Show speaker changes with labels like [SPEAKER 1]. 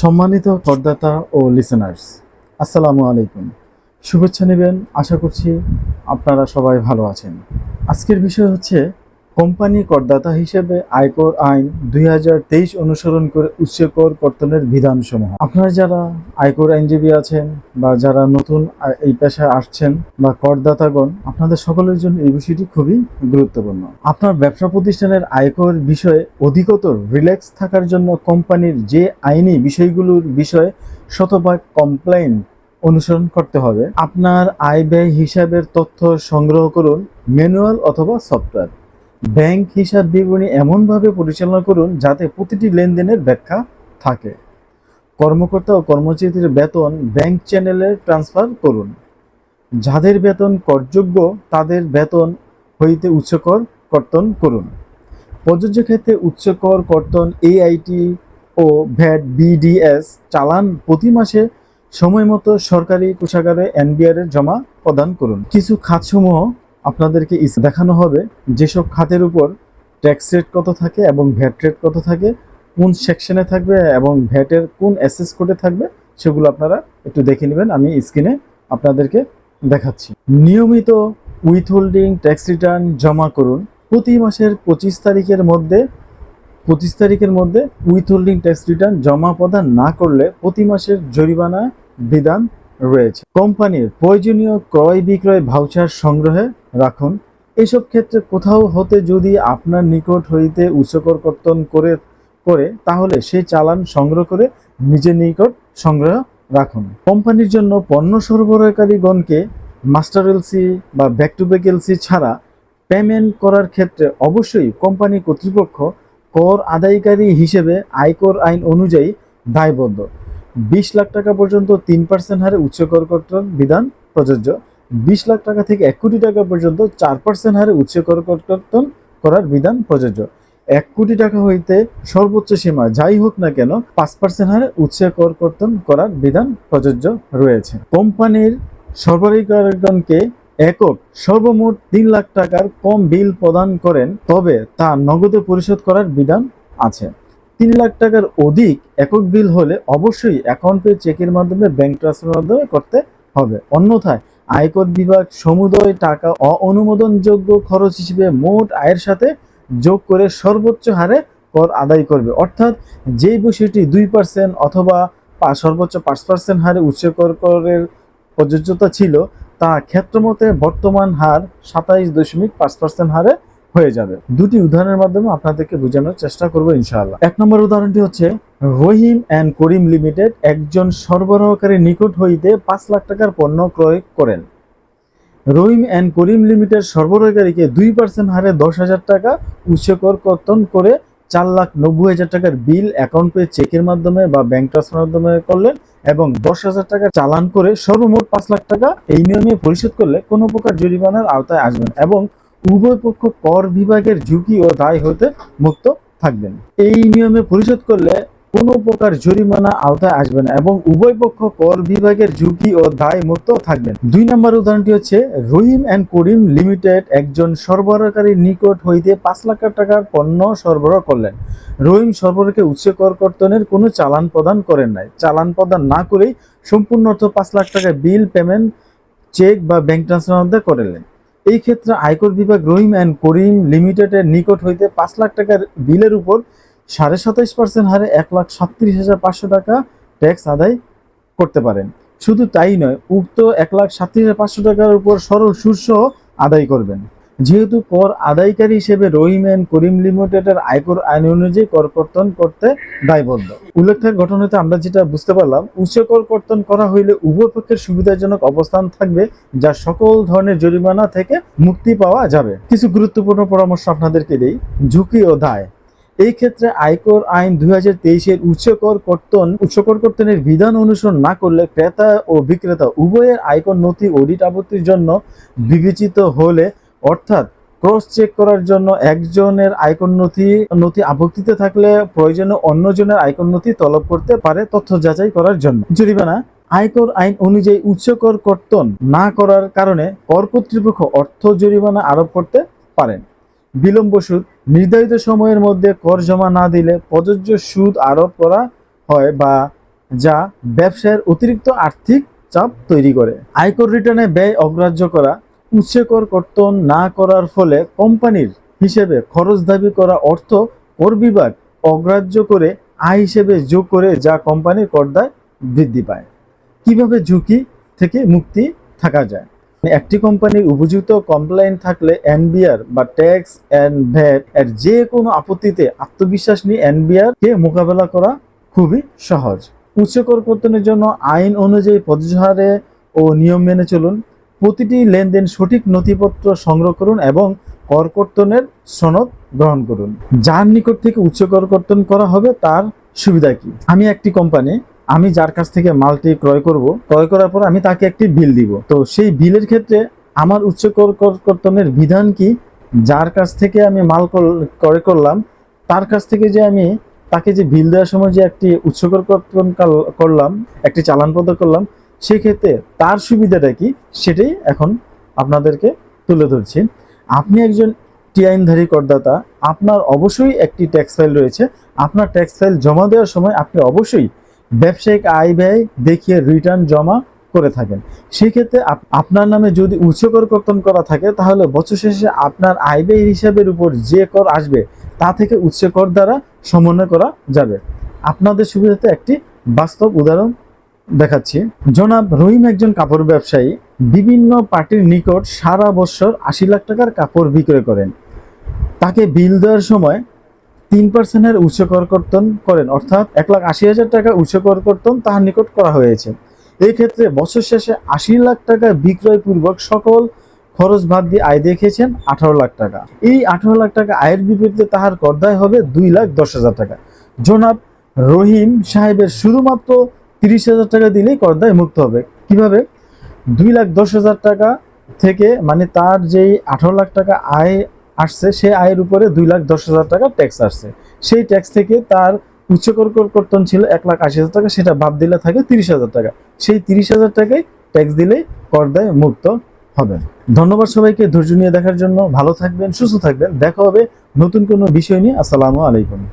[SPEAKER 1] সম্মানিত করদাতা ও লিসেনার্স আসসালামু আলাইকুম। শুভেচ্ছা নেবেন, আশা করছি আপনারা সবাই ভালো আছেন। আজকের বিষয় হচ্ছে কোম্পানি করদাতা হিসেবে আয়কর আইন দুই হাজার তেইশ অনুসরণ করে উচ্চ কর কর্তনের বিধানসমূহ। আপনারা যারা আয়কর আইনজীবী আছেন বা যারা নতুন এই পেশায় আসছেন বা করদাতাগণ, আপনাদের সকলের জন্য এই বিষয়টি খুবই গুরুত্বপূর্ণ। আপনার ব্যবসা প্রতিষ্ঠানের আয়কর বিষয়ে অধিকতর রিল্যাক্স থাকার জন্য কোম্পানির যে আইনি বিষয়গুলোর বিষয়ে শতভাগ কমপ্লেন অনুসরণ করতে হবে। আপনার আয় ব্যয় হিসাবের তথ্য সংগ্রহ করুন ম্যানুয়াল অথবা সফটওয়্যার। ব্যাংক হিসাব বিবরণী এমনভাবে পরিচালনা করুন যাতে প্রতিটি লেনদেনের ব্যাখ্যা থাকে। কর্মকর্তা ও কর্মচারীদের বেতন ব্যাংক চ্যানেলে ট্রান্সফার করুন। যাদের বেতন করযোগ্য, তাদের বেতন হইতে উচ্চকর কর্তন করুন। প্রযোজ্য ক্ষেত্রে উচ্চকর কর্তন এআইটি ও ভ্যাট বিডিএস চালান প্রতি মাসে সময় মতো সরকারি কোষাগারে এনবিআর এর জমা প্রদান করুন। কিছু খাতসমূহ আপনাদেরকে দেখানো হবে যেসব খাতের উপর ট্যাক্স রেট কত থাকে এবং ভ্যাট রেট কত থাকে, কোন সেকশনে থাকবে এবং ভ্যাটের কোন অ্যাসেস কোডে থাকবে, সেগুলো আপনারা একটু দেখে নেবেন। আমি স্ক্রিনে আপনাদেরকে দেখাচ্ছি। নিয়মিত উইথহোল্ডিং ট্যাক্স রিটার্ন জমা করুন। প্রতি মাসের পঁচিশ তারিখের মধ্যে, পঁচিশ তারিখের মধ্যে উইথহোল্ডিং ট্যাক্স রিটার্ন জমা প্রদান না করলে প্রতি মাসের জরিমানা বিধান রয়েছে। কোম্পানির প্রয়োজনীয় ক্রয় বিক্রয় ভাউচার সংগ্রহে রাখুন। এসব ক্ষেত্রে কোথাও হতে যদি আপনার নিকট হইতে উচ্চকর কর্তন করে করে, তাহলে সেই চালান সংগ্রহ করে নিজের নিকট সংগ্রহ রাখুন। কোম্পানির জন্য পণ্য সরবরাহকারীগণকে মাস্টার এলসি বা back to back L C ছাড়া পেমেন্ট করার ক্ষেত্রে অবশ্যই কোম্পানি কর্তৃপক্ষ কর আদায়কারী হিসেবে আয়কর আইন অনুযায়ী দায়বদ্ধ। বিশ লাখ টাকা পর্যন্ত তিন পার্সেন্ট হারে উচ্চ কর কর্তন বিধান প্রযোজ্য। বিশ লাখ টাকা থেকে এক কোটি টাকা পর্যন্ত চার পার্সেন্ট হারে উচ্চ কর কর্তন করার বিধান প্রযোজ্য। এক কোটি টাকা হইতে সর্বোচ্চ সীমা যাই হোক না কেন, পাঁচ পার্সেন্ট হারে উচ্চ কর কর্তন করার বিধান প্রযোজ্য রয়েছে। কোম্পানির সরবরাহকারীগণকে একক সর্বমোট তিন লাখ টাকার কম বিল প্রদান করেন, তবে তা নগদে পরিশোধ করার বিধান আছে। তিন লাখ টাকার অধিক একক বিল হলে অবশ্যই অ্যাকাউন্টে চেকের মাধ্যমে ব্যাংক ট্রান্সফার মাধ্যমে করতে হবে। অন্যথায় আয়কর বিভাগ সমুদয় টাকা অঅনুমোদনযোগ্য খরচ হিসেবে মোট আয়ের সাথে যোগ করে সর্বোচ্চ হারে কর আদায় করবে। অর্থাৎ যেই বিষয়টি দুই পার্সেন্ট অথবা সর্বোচ্চ পাঁচ পার্সেন্ট হারে উচ্চ কর করের প্রযোজ্যতা ছিল, তা ক্ষেত্রমতে বর্তমান হার সাতাইশ দশমিক পাঁচ পার্সেন্ট হারে হয়ে যাবে। দুটি উদাহরণের মাধ্যমে আপনাদেরকে বোঝানোর চেষ্টা করব ইনশাআল্লাহ। এক নম্বর উদাহরণটি হচ্ছে, রহিম অ্যান্ড করিম লিমিটেড একজন সরবরাহকারী নিকট হইতে পাঁচ লাখ টাকার পণ্য ক্রয় করেন। রহিম অ্যান্ড করিম লিমিটেড সরবরাহকারীকে দুই পার্সেন্ট হারে দশ হাজার টাকা উচ্চকর কর্তন করে চার লাখ নব্বই হাজার টাকার বিল অ্যাকাউন্ট পে চেকের মাধ্যমে বা ব্যাংক ট্রান্সফার মাধ্যমে করলেন এবং দশ হাজার টাকা চালান করে সর্বমোট পাঁচ লাখ টাকা এই নিয়মে পরিশোধ করলে কোনো প্রকার জরিমানার আওতায় আসবেন এবং উভয় পক্ষ কর বিভাগের ঝুঁকি ও দায় হতে মুক্ত থাকবেন। এই নিয়মে পরিশোধ করলে কোনো প্রকার জরিমানা আওতায় আসবে না এবং উভয় পক্ষ কর বিভাগের ঝুঁকি ও দায় মুক্ত থাকবেন। দুই নম্বর উদাহরণটি হচ্ছে, রহিম অ্যান্ড করিম লিমিটেড একজন সরবরাহকারীর নিকট হইতে পাঁচ লাখ টাকার পণ্য সরবরাহ করলেন। রহিম সরবরাহকে উচ্চ কর কর্তনের কোনো চালান প্রদান করেন নাই। চালান প্রদান না করেই সম্পূর্ণ অর্থ পাঁচ লাখ টাকা বিল পেমেন্ট, চেক বা ব্যাংক ট্রান্সফার মধ্যে করলেন এই ক্ষেত্রে আয়কর বিভাগ রহিম অ্যান্ড করিম লিমিটেডের নিকট হইতে পাঁচ লাখ টাকার বিলের উপর সাড়ে সাতাইশ পার্সেন্ট হারে এক লাখ সাতত্রিশ হাজার পাঁচশো টাকা ট্যাক্স আদায় করতে পারেন। শুধু তাই নয়, উক্ত এক লাখ সাতত্রিশ হাজার পাঁচশো টাকার উপর সরল সুদসহ আদায় করবেন। যেহেতু কর আদায়কারী হিসেবে রহিম অ্যান্ড করিম লিমিটেডের আয়কর আইন অনুযায়ী কর কর্তন করতে দায়বদ্ধ। উল্লেখের ঘটনাতে আমরা যেটা বুঝতে পারলাম, উচ্চ কর কর্তন করা হইলে উভয় পক্ষের সুবিধাজনক অবস্থান থাকবে, যা সকল ধরনের জরিমানা থেকে মুক্তি পাওয়া যাবে। কিছু গুরুত্বপূর্ণ পরামর্শ আপনাদেরকে দেই। ঝুঁকি ও দায়। এই ক্ষেত্রে আয়কর আইন দুই হাজার তেইশের উচ্চকর কর্তন উচ্চকর কর্তনের বিধান অনুসরণ না করলে ক্রেতা ও বিক্রেতা উভয়ের আয়কর নথি অডিট আপত্তির জন্য বিবেচিত হলে অর্থাৎ ক্রস চেক করার জন্য একজনের আয়কর নথি নথি আপত্তিতে থাকলে প্রয়োজনে অন্যজনের আয়কর নথি তলব করতে পারে তথ্য যাচাই করার জন্য। জরিমানা আয়কর আইন অনুযায়ী উচ্চকর কর্তন না করার কারণে কর কর্তৃপক্ষ অর্থ জরিমানা আরোপ করতে পারেন। বিলম্ব সুদ, নির্ধারিত সময়ের মধ্যে কর জমা না দিলে প্রযোজ্য সুদ আরোপ করা হয় বা যা ব্যবসায়ের অতিরিক্ত আর্থিক চাপ তৈরি করে। আয়কর রিটার্নে ব্যয় অগ্রাহ্য করা উচ্চকর কর্তন না করার ফলে কোম্পানির হিসেবে খরচ দাবি করা অর্থ কর বিভাগ অগ্রাহ্য করে আয় হিসেবে যোগ করে যা কোম্পানির করদায় বৃদ্ধি পায়। কীভাবে ঝুঁকি থেকে মুক্তি থাকা যায়? একটি কোম্পানির উপযুক্ত কমপ্লায়েন্ট থাকলে এনবিআর বা ট্যাক্স অ্যান্ড ভ্যাট এর যে কোনো আপত্তিতে আত্মবিশ্বাস নিয়ে এনবিআর কে মোকাবেলা করা খুবই সহজ। উচ্চকর কর্তনের জন্য আইন অনুযায়ী পদহারে ও নিয়ম মেনে চলুন। প্রতিটি লেনদেন সঠিক নথিপত্র সংগ্রহ করুন এবং কর কর্তনের সনদ গ্রহণ করুন। যার নিকট থেকে উচ্চ কর কর্তন করা হবে, তার সুবিধা কি? আমি একটি কোম্পানি, আমি যার কাছ থেকে মালটি ক্রয় করব, ক্রয় করার পর আমি তাকে একটি বিল দিব। তো সেই বিলের ক্ষেত্রে আমার উচ্চ কর কর- কর্তনের বিধান কি? যার কাছ থেকে আমি মাল কর- ক্রয় করলাম, তার কাছ থেকে যে আমি তাকে যে বিল দেওয়ার সময় যে একটি উচ্চকর কর্তন করলাম, একটি চালানপত্র করলাম সেক্ষেত্রে তার সুবিধাটা কি? সেটাই এখন আপনাদেরকে তুলে ধরছি। আপনি একজন টি আইনধারী করদাতা, আপনার অবশ্যই একটি ট্যাক্স ফাইল রয়েছে। আপনার ট্যাক্স ফাইল জমা দেওয়ার সময় আপনি অবশ্যই ব্যবসায়িক আয় ব্যয় দেখিয়ে রিটার্ন জমা করে থাকেন। সেক্ষেত্রে আপ- আপনার নামে যদি উচ্চকর কর্তন করা থাকে, তাহলে বছর শেষে আপনার আয় ব্যয় হিসাবের উপর যে কর আসবে, তা থেকে উচ্চ কর দ্বারা সমন্বয় করা যাবে। আপনাদের সুবিধাতে একটি বাস্তব উদাহরণ দেখাচ্ছি। জনাব রহিম একজন কাপড় ব্যবসায়ী, বিভিন্ন পার্টির নিকট সারা বছর আশি লাখ টাকার কাপড় বিক্রয় করেন। তাকে বিল দেওয়ার সময় তিন পার্সেন্টের উচ্চ কর কর্তন করেন, অর্থাৎ এক লাখ আশি হাজার টাকা উচ্চ কর কর্তন তাহার নিকট করা হয়েছে। এই ক্ষেত্রে বছর শেষে আশি লাখ টাকা বিক্রয় পূর্বক সকল খরচ বাদ দিয়ে আয় দেখিয়েছেন আঠারো লাখ টাকা। এই আঠারো লাখ টাকা আয়ের বিপরীতে তাহার করদায় হবে দুই লাখ দশ হাজার টাকা। জনাব রহিম সাহেবের শুধুমাত্র তিরিশ হাজার টাকা দিলেই করদায় মুক্ত হবে। কীভাবে? দুই লাখ দশ হাজার টাকা থেকে মানে তার যেই আঠারো লাখ টাকা আয় আসছে, সেই আয়ের উপরে দুই লাখ দশ হাজার টাকা ট্যাক্স আসছে। সেই ট্যাক্স থেকে তার উচ্চকর কর- কর্তন ছিল এক লাখ আশি হাজার টাকা, সেটা বাদ দিলে থাকে তিরিশ হাজার টাকা। সেই তিরিশ হাজার টাকায় ট্যাক্স দিলেই করদায় মুক্ত হবে। ধন্যবাদ সবাইকে ধৈর্য নিয়ে দেখার জন্য। ভালো থাকবেন, সুস্থ থাকবেন। দেখা হবে নতুন কোনো বিষয় নিয়ে। আসসালামু আলাইকুম।